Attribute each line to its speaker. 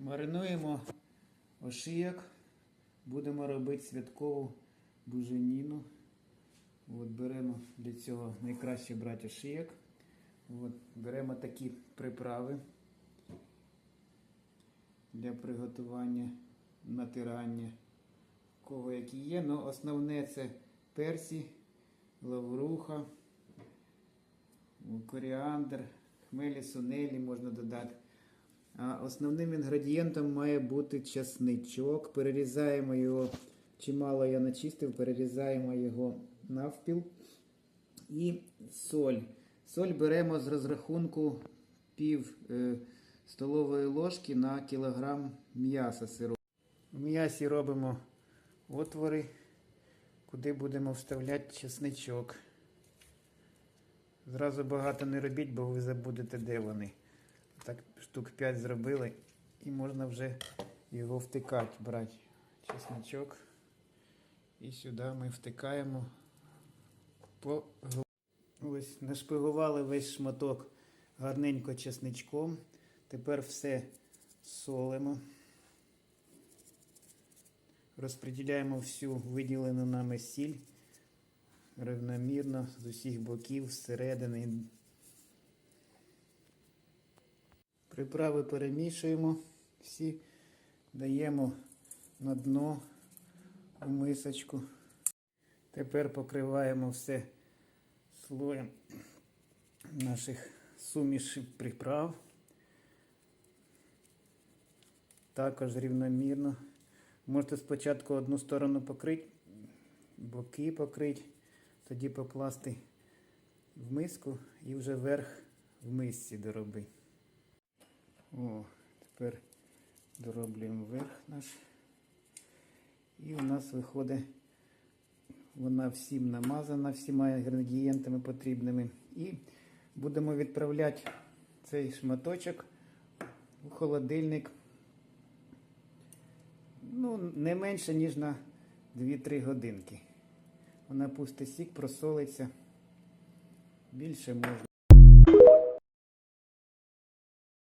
Speaker 1: Маринуємо ошийок. Будемо робити святкову буженіну. От беремо для цього найкраще брати ошийок. От, беремо такі приправи для приготування, натирання. Кого які є, але основне це персі, лавруха, коріандр, хмелі, сунелі можна додати. Основним інгредієнтом має бути часничок. Перерізаємо його, чимало я начистив, перерізаємо його навпіл. І соль. Соль беремо з розрахунку пів е, столової ложки на кілограм м'яса сирого. В м'ясі робимо отвори, куди будемо вставляти чесничок. Зразу багато не робіть, бо ви забудете, де вони. Так штук 5 зробили і можна вже його втикати, брати чесночок. І сюди ми втикаємо по Ось нашпигували весь шматок гарненько чесничком. Тепер все солимо. Розподіляємо всю виділену нами сіль рівномірно з усіх боків, зсередини. Приправи перемішуємо всі, даємо на дно у мисочку. Тепер покриваємо все слоєм наших сумішів приправ. Також рівномірно. Можете спочатку одну сторону покрити, боки покрити, тоді покласти в миску і вже верх в мисці доробити. О, тепер дороблюємо верх наш. І у нас виходить вона всім намазана, всіма інгредієнтами потрібними. І будемо відправляти цей шматочок у холодильник. Ну, не менше, ніж на 2-3 годинки. Вона пустить сік, просолиться. Більше можна.